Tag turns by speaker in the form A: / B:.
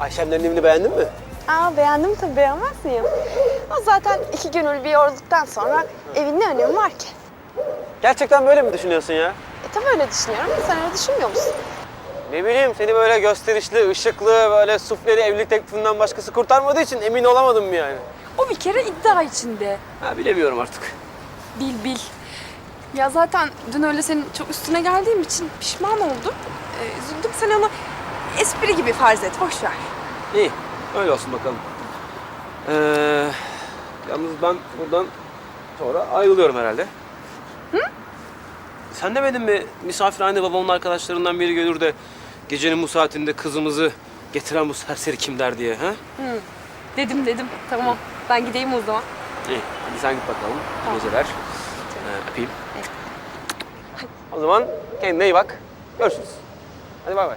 A: Ayşemlerin evini beğendin mi?
B: Aa beğendim tabii beğenmez miyim? O zaten iki gönül bir yorulduktan sonra evin ne önemi var ki?
A: Gerçekten böyle mi düşünüyorsun ya?
B: E tabii öyle düşünüyorum. Sen öyle düşünmüyor musun?
A: Ne bileyim seni böyle gösterişli, ışıklı, böyle sufleli evlilik teklifinden başkası kurtarmadığı için emin olamadım mı yani?
C: O bir kere iddia içinde.
A: Ha bilemiyorum artık.
C: Bil bil. Ya zaten dün öyle senin çok üstüne geldiğim için pişman oldum. Ee, üzüldüm. Sen onu espri gibi farz et. Boş ver.
A: İyi, öyle olsun bakalım. Ee, yalnız ben buradan sonra ayrılıyorum herhalde. Hı? Sen demedin mi misafirhane babamın arkadaşlarından biri gelir de gecenin bu saatinde kızımızı getiren bu serseri kim der diye ha?
C: Dedim dedim. Tamam. Ben gideyim o zaman.
A: İyi, hadi sen git bakalım.
C: Tamam.
A: Geceler. Ee, öpeyim. O zaman kendine iyi bak. Görüşürüz. Hadi bay bay.